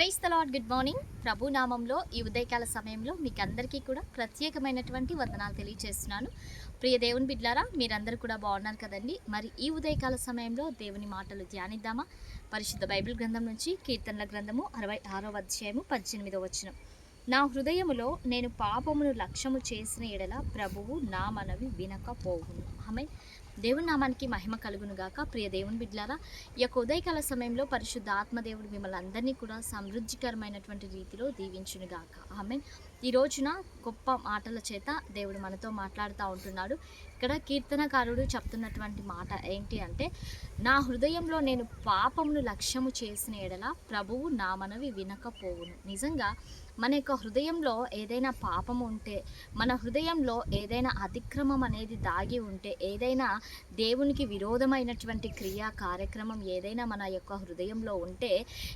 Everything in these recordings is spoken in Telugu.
Praise the Lord good morning ప్రభు నామంలో ఈ ఉదయకాల సమయంలో మీకు అందరికీ కూడా ప్రత్యేకమైనటువంటి వందనాలు తెలియజేస్తున్నాను ప్రియ దేవుని బిడ్లారా మీరందరూ కూడా బాగున్నారు కదండి? మరి ఈ ఉదయకాల సమయంలో దేవుని మాటలు ధ్యానిద్దామా? పరిశుద్ధ బైబిల్ గ్రంథం నుంచి కీర్తనల గ్రంథము అరవై ఆరో అధ్యాయము పద్దెనిమిదో వచనం. నా హృదయములో నేను పాపమును లక్ష్యము చేసిన ఎడల ప్రభువు నా మనవి వినకపోవును. ఆమె దేవుని నామానికి మహిమ కలుగును గాక. ప్రియ దేవుని బిడ్లారా ఈ యొక్క ఉదయకాల సమయంలో పరిశుద్ధ ఆత్మదేవుడు మిమ్మల్ని అందరినీ కూడా సమృద్ధికరమైనటువంటి రీతిలో దీవించును గాక. ఆమె ఈ రోజున గొప్ప మాటల చేత దేవుడు మనతో మాట్లాడుతూ ఉంటున్నాడు. ఇక్కడ కీర్తనకారుడు చెప్తున్నటువంటి మాట ఏంటి అంటే నా హృదయంలో నేను పాపమును లక్ష్యము చేసిన ఎడల ప్రభువు నా మనవి వినకపోవును. నిజంగా మన యొక్క హృదయంలో ఏదైనా పాపము ఉంటే మన హృదయంలో ఏదైనా అతిక్రమం అనేది దాగి ఉంటే ఏదైనా దేవునికి విరోధమైనటువంటి క్రియా కార్యక్రమం ఏదైనా మన యొక్క హృదయంలో ఉంటే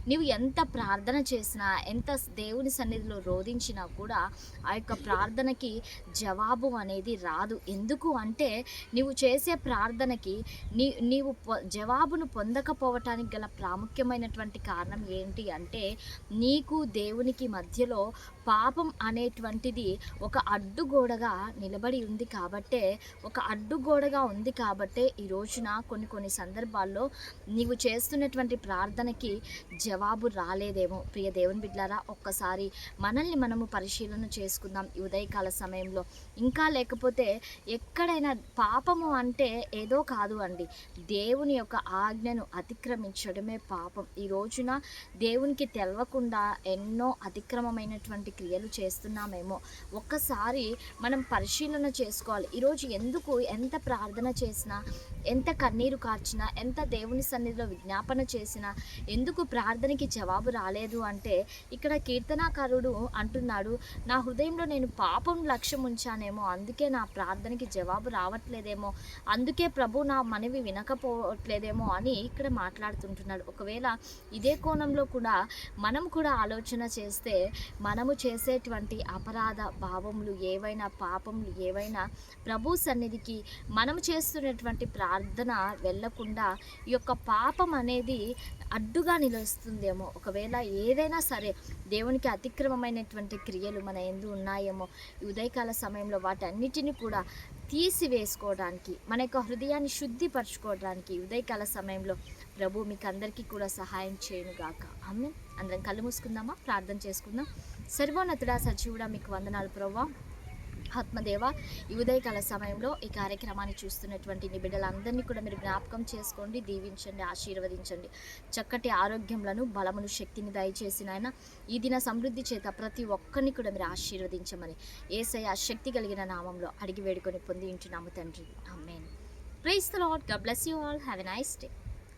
నీవు ఎంత ప్రార్థన చేసినా ఎంత దేవుని సన్నిధిలో రోధించినా కూడా ఆ యొక్క ప్రార్థనకి జవాబు అనేది రాదు. ఎందుకు అంటే నీవు చేసే ప్రార్థనకి నీ నీవు జవాబును పొందకపోవటానికి గల ప్రాముఖ్యమైనటువంటి కారణం ఏంటి అంటే నీకు దేవునికి మధ్యలో పాపం అనేటువంటిది ఒక అడ్డుగోడగా నిలబడి ఉంది కాబట్టే ఒక అడ్డుగోడగా ఉంది కాబట్టే ఈ రోజున కొన్ని కొన్ని సందర్భాల్లో నీవు చేస్తున్నటువంటి ప్రార్థనకి జవాబు రాలేదేమో. ప్రియ దేవుని బిడ్లారా ఒక్కసారి మనల్ని మనము పరిశీలి పరిశీలన చేసుకుందాం ఈ ఉదయకాల సమయంలో. ఇంకా లేకపోతే ఎక్కడైనా పాపము అంటే ఏదో కాదు అండి. దేవుని యొక్క ఆజ్ఞను అతిక్రమించడమే పాపం. ఈ రోజున దేవునికి తెలవకుండా ఎన్నో అతిక్రమమైనటువంటి క్రియలు చేస్తున్నామేమో. ఒక్కసారి మనం పరిశీలన చేసుకోవాలి. ఈరోజు ఎందుకు ఎంత ప్రార్థన చేసినా ఎంత కన్నీరు కార్చినా ఎంత దేవుని సన్నిధిలో విజ్ఞాపన చేసినా ఎందుకు ప్రార్థనకి జవాబు రాలేదు అంటే ఇక్కడ కీర్తనాకారుడు అంటున్నాడు నా హృదయంలో నేను పాపం లక్ష్యం ఉంచానేమో అందుకే నా ప్రార్థనకి జవాబు రావట్లేదేమో అందుకే ప్రభు నా మనవి వినకపోవట్లేదేమో అని ఇక్కడ మాట్లాడుతుంటున్నాడు. ఒకవేళ ఇదే కోణంలో కూడా మనం కూడా ఆలోచన చేస్తే మనము చేసేటువంటి అపరాధ భావములు ఏవైనా పాపములు ఏవైనా ప్రభు సన్నిధికి మనం చేస్తున్నటువంటి ప్రార్థన వెళ్ళకుండా ఈ యొక్క పాపం అనేది అడ్డుగా నిలుస్తుందేమో. ఒకవేళ ఏదైనా సరే దేవునికి అతిక్రమమైనటువంటి క్రియలు మన ఎందు ఉన్నాయేమో ఈ ఉదయకాల సమయంలో వాటన్నిటిని కూడా తీసివేసుకోవడానికి మన యొక్క హృదయాన్ని శుద్ధిపరచుకోవడానికి ఉదయకాల సమయంలో ప్రభు మీకు అందరికీ కూడా సహాయం చేయను గాక. ఆమె అందరం కళ్ళు మూసుకుందామా? ప్రార్థన చేసుకుందాం. సర్వోన్నతుడా సజీవుడా మీకు వందనాలు ప్రభా ఆత్మదేవ ఈ ఉదయకాల సమయంలో ఈ కార్యక్రమాన్ని చూస్తున్నటువంటి నీ బిడ్డలందరినీ కూడా మీరు జ్ఞాపకం చేసుకోండి దీవించండి ఆశీర్వదించండి. చక్కటి ఆరోగ్యములను బలమును శక్తిని దయచేసిన ఆయన ఈ దిన సమృద్ధి చేత ప్రతి ఒక్కరిని కూడా మీరు ఆశీర్వదించమని ఏసయ శక్తి కలిగిన నామంలో అడిగి వేడుకొని పొంది ఉంటున్నాము తండ్రి. Amen. Praise the లాడ్గా bless you all have a nice day